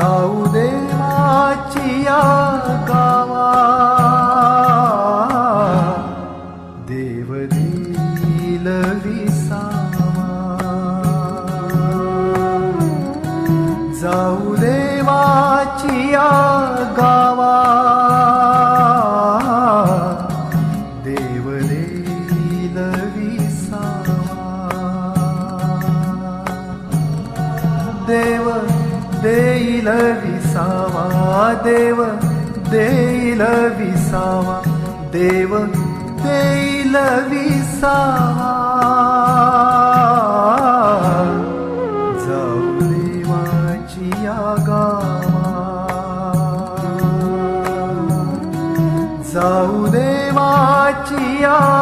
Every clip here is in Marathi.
जाऊ देवाची या गावा देव दिल जाऊ देवाची या गावा. देव विसावा देव देईल विसावा देव देईल विसावा. जाऊ देवाची या गावा. जाऊ देवाची या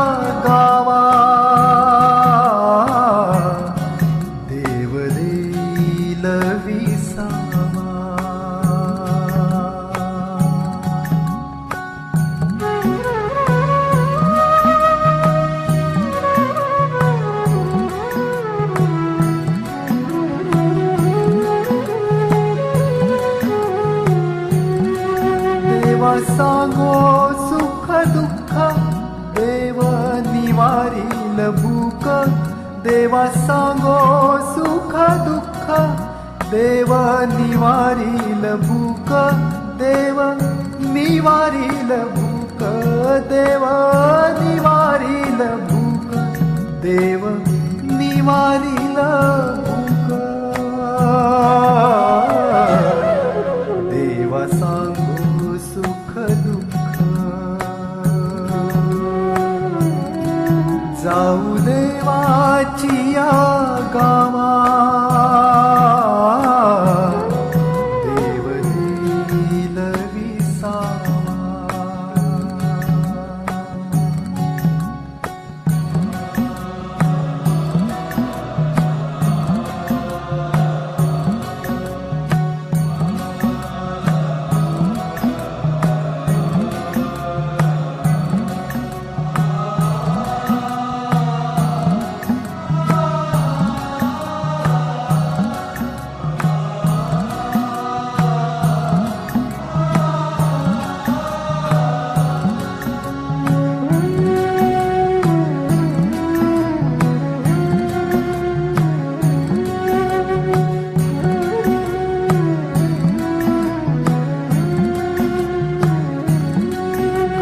सांगो सुख दुःख देव निवारील भूक देवा सांगो सुख दुःख देव निवारील भूक देव निवारील भूक देव निवारील भूक देव निवारील जाऊ देवाची या गावा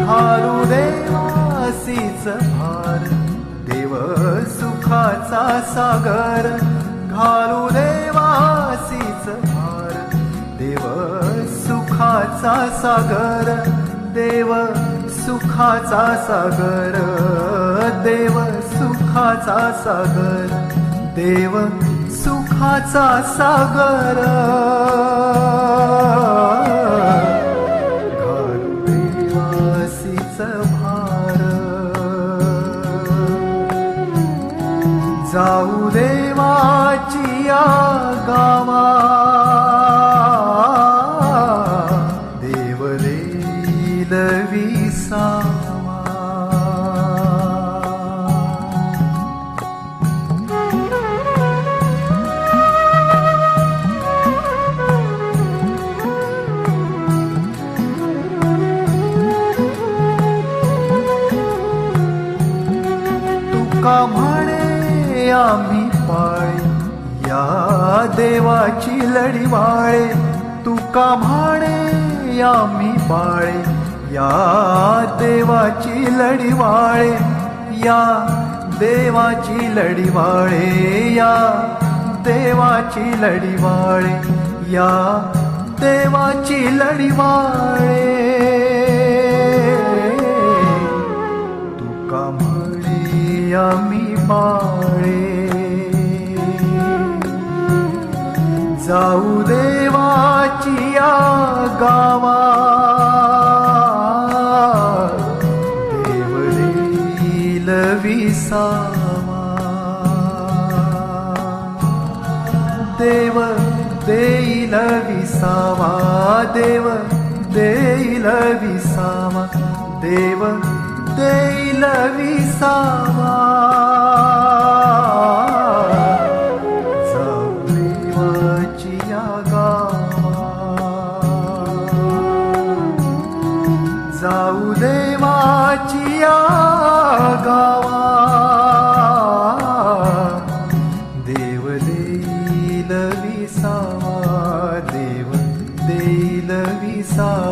घालू देवासीच भार. देव सुखाचा सागर घालू देवासीच भार. देव सुखाचा सागर देव सुखाचा सागर. देव सुखाचा सागर देव सुखाचा सागर. जाऊ देवाची या गावा. देव देईल विसावा. तुका आम्ही पाळी. या देवाची लढीवाळे तुका म्हणे आम्ही बाळे या देवाची लढीवाळे या देवाची लढीवाळे या देवाची लढीवाळे या देवाची लढीवाळे गावा देव देईल विसावा देव देईल विसावा देव देईल विसावा देव देईल विसावा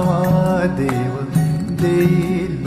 Mahadeva değil.